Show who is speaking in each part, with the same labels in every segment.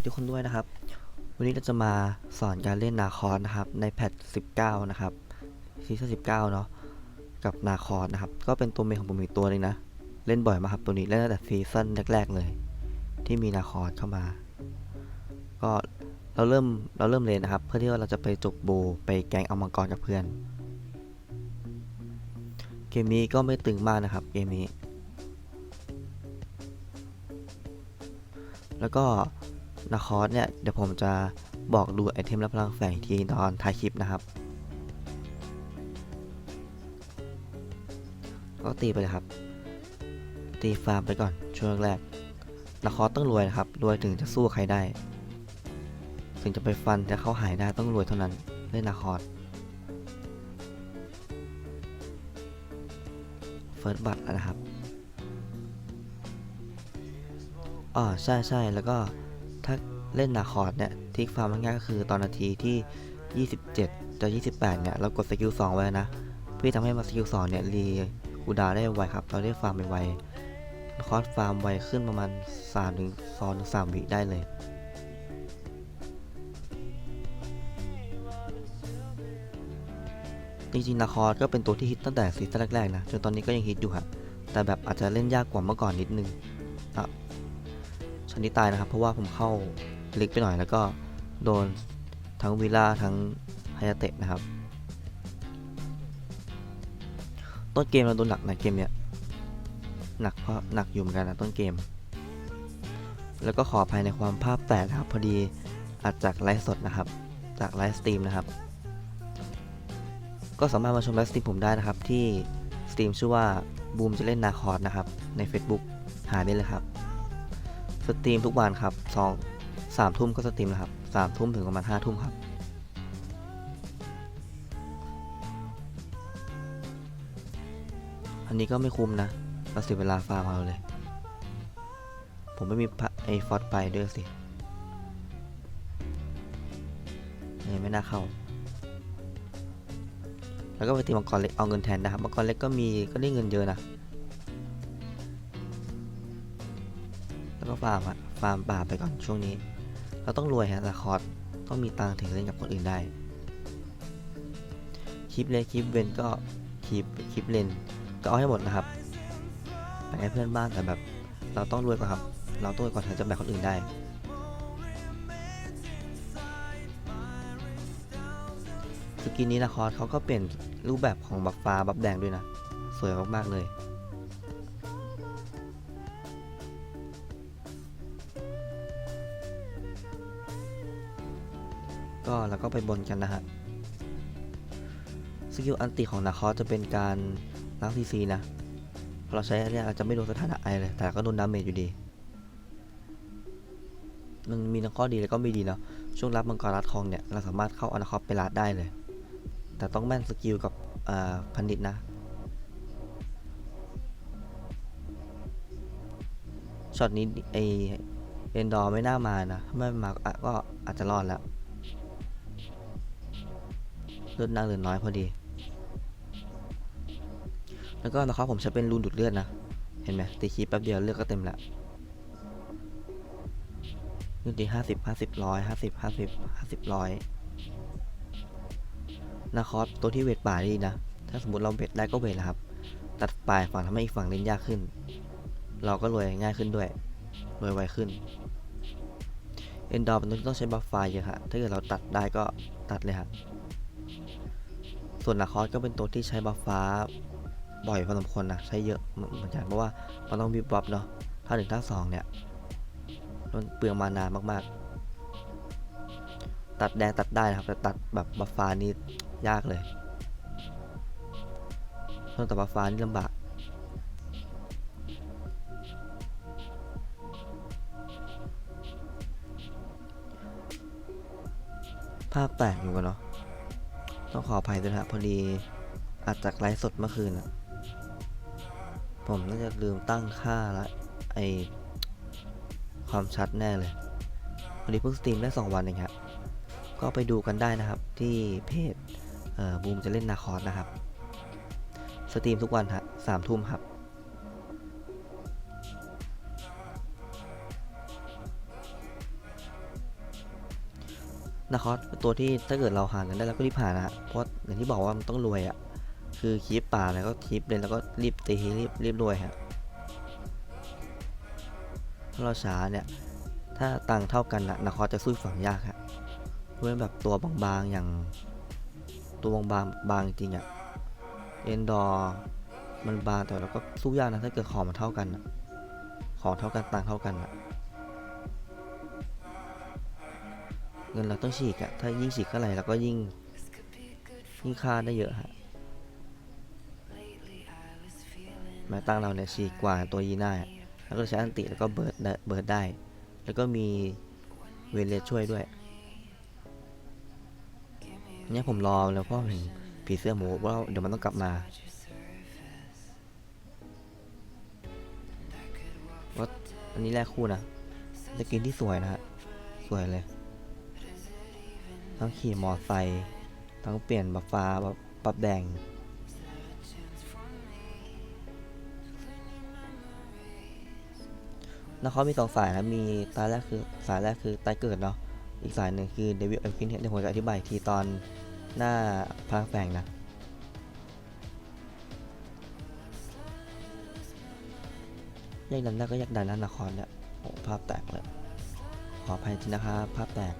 Speaker 1: ดีทุกคนด้วยนะครับ วันนี้เราจะมาสอนการเล่นนาคอสนะครับ ในแพท 19 นะครับซีซั่น19 เนาะกับนาคอสนะครับ ก็เป็นตัวเมนของผมอีกตัวหนึงนะ เล่นบ่อยมากครับตัวนี้เล่นตั้งแต่ซีซั่นแรกๆเลย ที่มีนาคอสเข้ามา ก็เราเริ่มเราเริ่มเลยนนะครับ เพื่อที่ว่าเราจะไปจบโบไปแกงเอามังกรกับเพื่อน เกมนี้ก็ไม่ตึงมากนะครับเกมนี้แล้วก็ นาคอสเนี่ยเดี๋ยวผมจะบอกดูไอเทมและพลังแฝงอีกทีตอนท้ายคลิปนะครับ ก็ตีไปเลยครับ ตีฟาร์มไปก่อนช่วงแรกนาคอสต้องรวยนะครับรวยถึงจะสู้ใครได้ถึงจะไปฟันแต่เขาหายได้ต้องรวยเท่านั้นเล่นนาคอสเฟิร์สบัตนะครับอ๋อใช่ใช่แล้วก็ เล่นนาคอร์ดเนี่ยทิกฟาร์มง่ายก็คือตอนนาทีที่ 27จะ28 เนี่ย เรากดสกิล2ไว้นะ เพื่อทำให้มาสกิล2เนี่ย รีคูดาได้ไวครับ เราได้ฟาร์มไปไวนาคอร์ดฟาร์มไวขึ้นประมาณ3ถึง2ถึง3วิได้เลยจริงๆนาคอร์ดก็เป็นตัวที่ฮิตตั้งแต่ซีซั่นแรกๆนะจนตอนนี้ก็ยังฮิตอยู่ครับแต่แบบอาจจะเล่นยากกว่าเมื่อก่อนนิดนึงอะชันนี้ตายนะครับ เพราะว่าผมเข้า ลึกไปหน่อยแล้วก็โดนทั้งวิลล่าทั้งฮายาเตะนะครับ ต้นเกมเราโดนหนักนะเกมเนี้ยหนักเพราะหนักอยู่เหมือนกันนะต้นเกม แล้วก็ขออภัยในความภาพแตกนะครับพอดีอาจจากไลฟ์สดนะครับ จากไลฟ์สตรีมนะครับ ก็สามารถมาชมไลฟ์สตรีมผมได้นะครับ ที่สตรีมชื่อว่าบูมจะเล่นนาคอร์ดนะครับ ใน Facebook หาได้เลยครับ สตรีมทุกวันครับสอง สามทุ่มก็สตรีมนะครับสามทุ่มถึงประมาณห้าทุ่มครับ อันนี้ก็ไม่คุ้มนะเราเสียเวลาฟาร์มเอาเลย ผมไม่มีไอฟอสไปด้วยสิเนี่ยไม่น่าเข้า แล้วก็ไปตีมังกรเล็กเอาเงินแทนนะครับ มังกรเล็กก็มีก็ได้เงินเยอะนะ แล้วก็ฟาร์มอะฟาร์มป่าไปก่อนช่วงนี้ เราต้องรวยฮะแต่คอร์สต้องมีตังถึงเล่นกับคนอื่นได้ คลิปเลนคลิปเวนก็คลิปคลิปเลนก็เอาให้หมดนะครับไปให้เพื่อนบ้านแต่แบบ เราต้องรวยกว่าครับ เราต้องรวยกว่าถึงจะแบกคนอื่นได้ สกินนี้นะคอร์สเขาก็เปลี่ยนรูปแบบของบัฟฟ้าบัฟแดงด้วยนะ สวยมากๆเลย ก็แล้วก็ไปบนกันนะฮะสกิลอันติของนาคอสจะเป็นการล้างซีซีนะพอเราใช้อันนี้อาจจะไม่โดนสถานะไอเลย แต่ก็โดนดาเมจอยู่ดี มันมีทั้งข้อดีแล้วก็ไม่ดีเนาะ ช่วงรับมังกรรัดทองเนี่ย เราสามารถเข้าอนาคอสไปรัดได้เลย แต่ต้องแม่นสกิลกับพันดิตนะ ช็อตนี้ไอเอนดอร์ไม่น่ามานะถ้าไม่มาก็อาจจะรอดแล้ว เลือดนางเหลือน้อยพอดี แล้วก็นะครับผมใช้เป็นรูนดูดเลือดนะ เห็นไหมตีคีบแป๊บเดียวเลือดก็เต็มแล้วนี่ตีห้าสิบห้าสิบร้อยห้าสิบห้าสิบห้าสิบร้อยนาคอสตัวที่เวทป่าดีนะ ถ้าสมมติเราเวทได้ก็เวทนะครับ ตัดปลายฝั่งทำให้อีกฝั่งเล่นยากขึ้น เราก็รวยง่ายขึ้นด้วยรวยไวขึ้นเอ็นดอร์เป็นตัวที่ต้องใช้บัฟไฟเยอะฮะถ้าเกิดเราตัดได้ก็ตัดเลยฮะ ส่วนนาคอสก็เป็นตัวที่ใช้บัฟฟ้าบ่อยพอสมควรนะ ใช้เยอะเหมือนกันเพราะว่ามันต้องวิบวับเนาะถ้าหนึ่งถ้าสองเนี่ยมันเปลืองมานานมากๆ ตัดแดงตัดได้นะครับ แต่ตัดแบบบัฟฟ้านี่ยากเลยส่วนตัดบัฟฟ้านี่ลำบากภาพแตกอยู่กันเนาะ ต้องขออภัยด้วยนะพอดีอาจจากไลฟ์สดเมื่อคืนอะผมน่าจะลืมตั้งค่าละไอความชัดแน่เลยพอดีเพิ่งสตรีมได้ 2 วันเองครับ ก็ไปดูกันได้นะครับที่เพจเอ่อบูมจะเล่นนาคอสนะครับ สตรีมทุกวันฮะสามทุ่มครับ นาคอสตัวที่ถ้าเกิดเราหาเงินได้แล้วก็รีบหานะฮะเพราะอย่างที่บอกว่ามันต้องรวยอะ่ะ คือคลิปป่าแล้วก็คลิปเลยแล้วก็รีบตีรีบรีบรวยฮะถ้าเราช้าเนี่ย ถ้าตังเท่ากันนะนาคอสจะสู้ฝั่งยากฮะเพราะเป็นแบบตัวบางๆอย่าง ตัวบางๆบางจริงอะ่ะเอนดอร์มันบางแต่เราก็สู้ยากนะถ้าเกิดของมันเท่ากันอะของเท่ากันตังเท่ากันอะ เงินเราต้องฉีกอะถ้ายิ่งฉีกเท่าไหร่เราก็ยิ่งยิ่งค่าได้เยอะฮะแม้ตั้งเราเนี่ยฉีกกว่าตัวยีน่าแล้วก็ใช้อันติแล้วก็เบิร์ดได้เบิร์ดได้ แล้วก็มีเวเลช่วยด้วยเนี่ยผมรอแล้วเพราะเห็นผีเสื้อหมูว่าเดี๋ยวมันต้องกลับมาว่าอันนี้แรกคู่นะจะกินที่สวยนะฮะ สวยเลย ทั้งขี่มอไซค์ทั้งเปลี่ยนบัฟฟ้าบับแดง แล้วเขามีสองสายนะมีสายแรกคือสายแรกคือตายเกิดเนาะอีกสายหนึ่งคือเดวิดเอลคินเดี๋ยวผมจะอธิบายทีตอนหน้าพลังแฝงนะแยกดันได้ก็แยกดันนะนครเนี่ยโอ้ภาพแตกเลยขออภัยจริงนะครับภาพแตก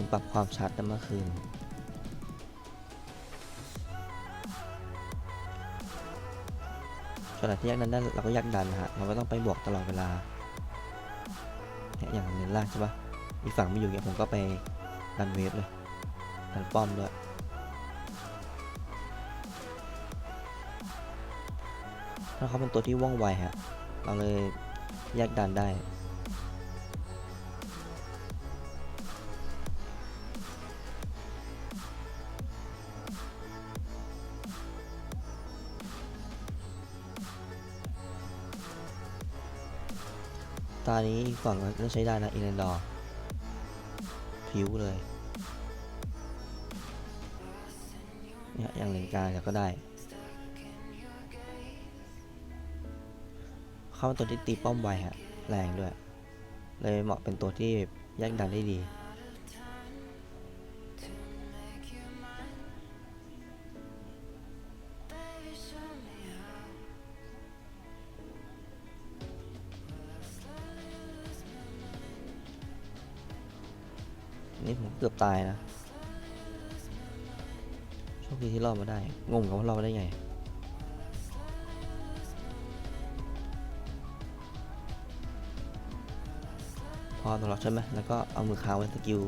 Speaker 1: ผมปรับความชัดเมื่อคืนขณะที่แยกนั้นได้เราก็แยกดันฮะเราก็ต้องไปบวกตลอดเวลา อย่างเน้นล่างใช่ปะอีฝั่งไม่อยู่เนี่ยผมก็ไปดันเวฟเลยดันป้อมด้วยถ้าเขาเป็นตัวที่ว่องไวฮะ เราเลยแยกดันได้ ตานี้อีกฝั่งก็ใช้ได้นะอินเลนดอร์ผิวเลยเนี่ยอย่างเลนการก็ได้เข้าเป็นตัวที่ตีป้อมไวฮะแรงด้วย เลยเหมาะเป็นตัวที่แยกดันได้ดี เกือบตายนะโชคดีที่รอดมาได้ งงกับว่ารอดมาได้ไงพอตลอดใช่ไหมแล้วก็เอามือค้างไว้สกิล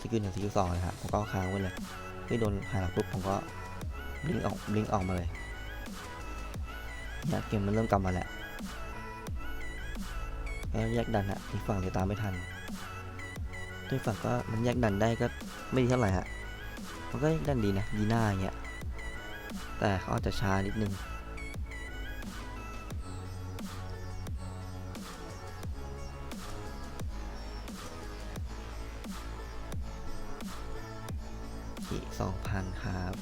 Speaker 1: สกิลหนึ่งสกิลสองเลยครับผมก็เอาค้างไว้เลยไม่โดนหายหลักปุ๊บผมก็บลิงออกบลิงออกมาเลยเนี่ยเกมมันเริ่มกลับมาแล้วแล้วแยกดันอะอีกฝั่งเดี๋ยวตามไม่ทัน ด้วยฝั่งก็มันแยกดันได้ก็ไม่ดีเท่าไหร่ฮะ มันก็ดันดีนะดีหน้าอย่างเงี้ย แต่เขาอาจจะช้านิดนึงอีกสองพันครับ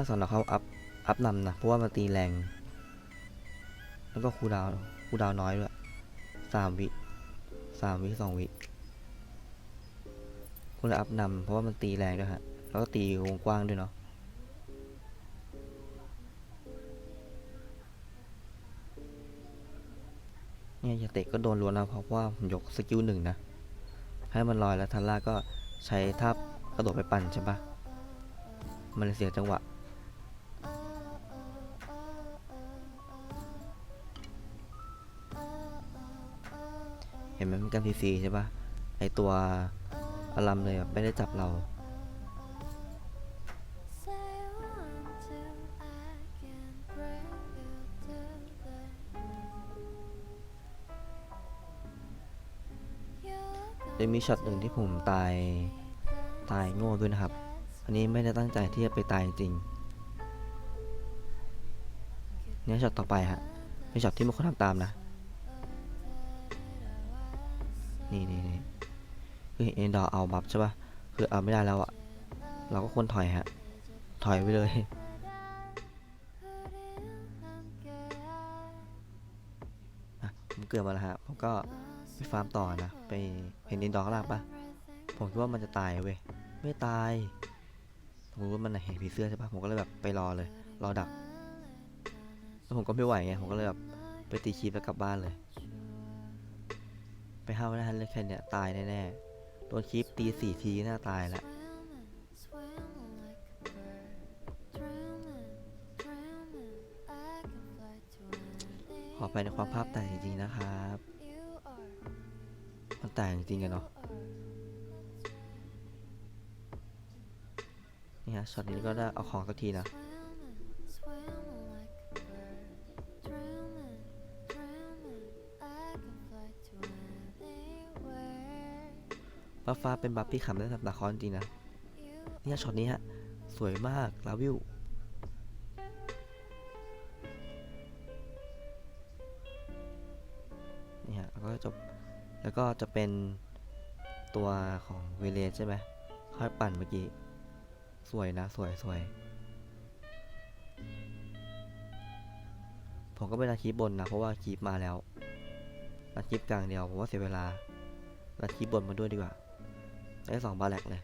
Speaker 1: ถ้าสอนเราเขาอัพ อัพนำนะ เพราะว่ามันตีแรง แล้วก็คูดาวคูดาวน้อยด้วยสามวิสามวิสองวิคุณอัพนำเพราะว่ามันตีแรงด้วยฮะ แล้วก็ตีวงกว้างด้วยเนาะเนี่ยยาเตะก็โดนล้วนนะเพราะว่าผมยกสกิลหนึ่งนะ ให้มันลอยแล้วทันล่าก็ใช้ท่ากระโดดไปปั่นใช่ปะมันเลเสียจังหวะ เห็นไหมมันกันซีซีใช่ปะไอตัวอลัมเลยอะไม่ได้จับเราเลยมีช็อตหนึ่งที่ผมตายตายโง่ด้วยนะครับ อันนี้ไม่ได้ตั้งใจที่จะไปตายจริงเนี่ยช็อตต่อไปฮะเป็นช็อตที่มีคนทำตามนะ นี่นี่นี่คือเอ็นดอร์เอาบัฟใช่ปะคือเอาไม่ได้แล้วอะเราก็ควรถอยฮะ ถอยไปเลยผมเกือบมาแล้วฮะ ผมก็ไปฟาร์มต่อนะ ไปเห็นเอ็นดอร์ข้างล่างปะผมคิดว่ามันจะตายเว้ย ไม่ตาย ผมรู้ว่ามันเห็นผีเสื้อใช่ปะผมก็เลยแบบไปรอเลย รอดัก แล้วผมก็ไม่ไหวไง ผมก็เลยแบบไปตีคีบแล้วกลับบ้านเลย ไปห้ามไม่ได้เลยแค่เนี้ยตายแน่ๆโดนคีบตีสี่ทีน่าตายละขอไปในความภาพแตกจริงๆนะครับ มันแตกจริงๆกันเนาะ นี่ฮะช็อตนี้ก็ได้เอาของสักทีนะ ฟ้าฟ้าเป็นบัฟที่ขำได้สำหรับละครจริงนะ เนี่ยช็อตนี้ฮะ สวยมากลาวิวนี่ฮะแล้วก็จบ แล้วก็จะเป็นตัวของเวเลสใช่ไหมค่อยปั่นเมื่อกี้ สวยนะ สวยสวยผมก็ไม่รัดคลิปบนนะ เพราะว่าคลิปมาแล้วรัดคลิปกลางเดียวผมว่าเสียเวลารัดคลิปบนมาด้วยดีกว่า ได้สองบาแลกเลย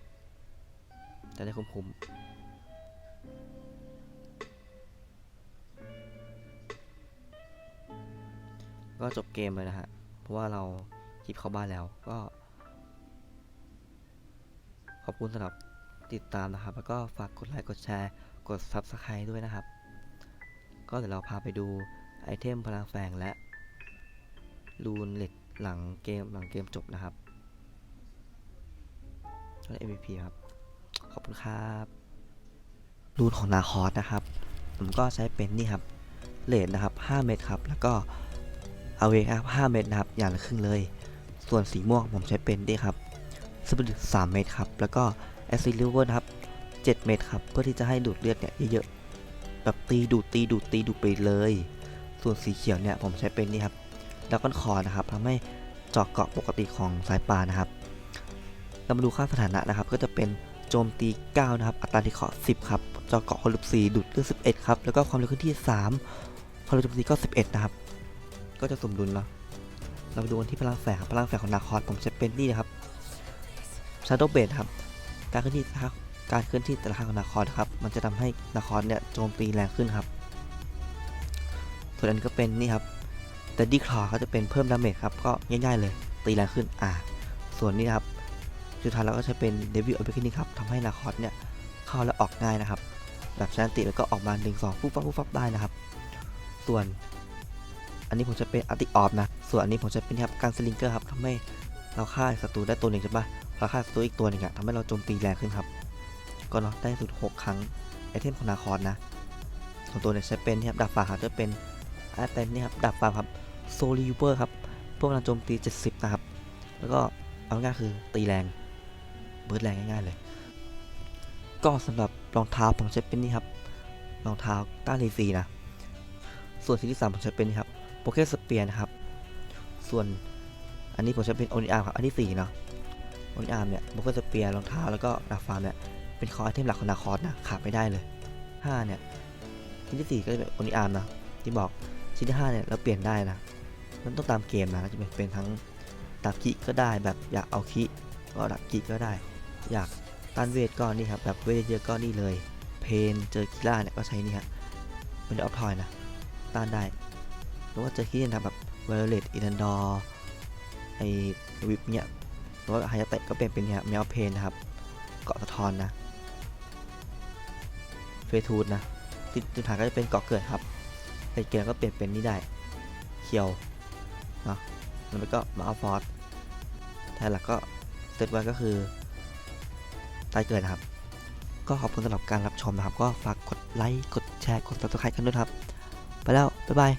Speaker 1: จะได้คุ้มๆก็จบเกมเลยนะฮะ เพราะว่าเราคลิปเข้าบ้านแล้วก็ ขอบคุณสำหรับติดตามนะครับ แล้วก็ฝากกดไลค์กดแชร์ กด Subscribe ด้วยนะครับ ก็เดี๋ยวเราพาไปดูไอเทมพลังแฝงและ รูนเหล็กหลังเกมหลังเกมจบนะครับ ก็ได้ MVP ครับ ขอบคุณครับรูนของนาคอสนะครับ ผมก็ใช้เป็นนี่ครับเลดนะครับ 5 เม็ดครับ แล้วก็เอาเวครับ 5 เม็ดนะครับ อย่างละครึ่งเลย ส่วนสีม่วงผมใช้เป็นนี่ครับสปิริต3เม็ดครับ แล้วก็แอซิลิเวอร์นะครับ 7 เม็ดครับ เพื่อที่จะให้ดูดเลือดเนี่ยเยอะๆ แบบตีดูดตีดูดตีดูดไปเลย ส่วนสีเขียวเนี่ยผมใช้เป็นนี่ครับดักก้อนคอนะครับทำให้จาะเกาะปกติของสายป่านะครับ เรามาดูค่าสถานะนะครับ ก็จะเป็นโจมตี 9 นะครับ อัตราที่เคาะ10 ครับเจอเกาะคนลุบ4ดูดเลือด11 ครับ แล้วก็ความเร็วเคลื่อนที่ 3 ความเร็วโจมตีก็ 11 นะครับ ก็จะสมดุลเนาะเรามาดูกันที่พลังแฝงครับพลังแฝงของนาคอสผมใช้เป็นนี่นะครับ Shadow b a s ครับ การเคลื่อนที่ครับการเคลื่อนที่แต่ละครั้งของนาคอสนครับ มันจะทำให้นาคอสเนี่ยโจมตีแรงขึ้นครับ ส่วนอันก็เป็นนี่ครับแต่ดีคลอเขาจะเป็นเพิ่มดาเมจครับ ก็ง่ายๆเลย ตีแรงขึ้น อ่า ส่วนนี้นะครับ สุดท้ายเราก็ใช้เป็นเดวิลอเบคินี่ครับทำให้นาคอสเนี่ยเข้าและออกง่ายนะครับ แบบชันติแล้วก็ออกมา1 2ฟุบฟับฟุบฟับได้นะครับ ส่วนอันนี้ผมจะเป็นอาร์ติออฟนะ ส่วนอันนี้ผมจะเป็นครับการสลิงเกอร์ครับทำให้เราฆ่าศัตรูได้ตัวหนึ่งใช่ปะเราฆ่าศัตรูอีกตัวหนึ่งอะทำให้เราโจมตีแรงขึ้นครับ ก็เนาะได้สุด 6 ครั้งไอเทมของนาคอสนะส่วนตัวเนี่ยใช้เป็นครับดาบฟ้าครับจะเป็นอาเป็นนี่ครับดาบฟ้าครับโซลิวเวอร์ครับพวกเราโจมตี 70 นะครับ แล้วก็เอาง่ายคือตีแรง เบิร์ดแรงง่ายๆเลย ก็สำหรับรองเท้าผมใช้เป็นนี่ครับรองเท้าต้านรีซีนะ ส่วนสิ่งที่สามผมใช้เป็นนี่ครับโปเกสเปียนะครับ ส่วนอันนี้ผมใช้เป็นโอนิอาร์ครับ อันที่สี่เนาะโอนิอาร์เนี่ยโปเกสเปียรองเท้าแล้วก็ดาบฟาร์มเนี่ยเป็นคอไอเทมหลักของนาคอสนะขาดไม่ได้เลยห้าเนี่ยชิ้นที่สี่ก็จะเป็นโอนิอาร์นะที่บอกชิ้นที่ห้าเนี่ยเราเปลี่ยนได้นะมันต้องตามเกมนะจะเป็นทั้งดับคิก็ได้แบบอยากเอาคิก็ดับคิก็ได้ อยากต้านเวทก็นี่ครับแบบเวทเยอะก็นี่เลย เพนเจอคิล่าเนี่ยก็ใช้นี่ฮะเป็นออฟทอยนะต้านได้หรือว่าเจอคินะแบบเวลเลตอินดอร์ไอวิปเนี่ยหรือว่าไฮยาเตะก็เปลี่ยนเป็นเนี่ยแมวเพนนะครับเกาะสะท้อนนะเฟทูดนะที่จุดฐานก็จะเป็นเกาะเกิดครับไอเกมก็เปลี่ยนเป็นนี่ได้เคียวเนาะแล้วก็มาเอาฟอร์สแทนหลักก็เซตไว้ก็คือ ใต้เกิดนะครับ ก็ขอบคุณสำหรับการรับชมนะครับ ก็ฝากกดไลค์ กดแชร์ กด subscribe กันด้วยครับ ไปแล้ว บ๊ายบาย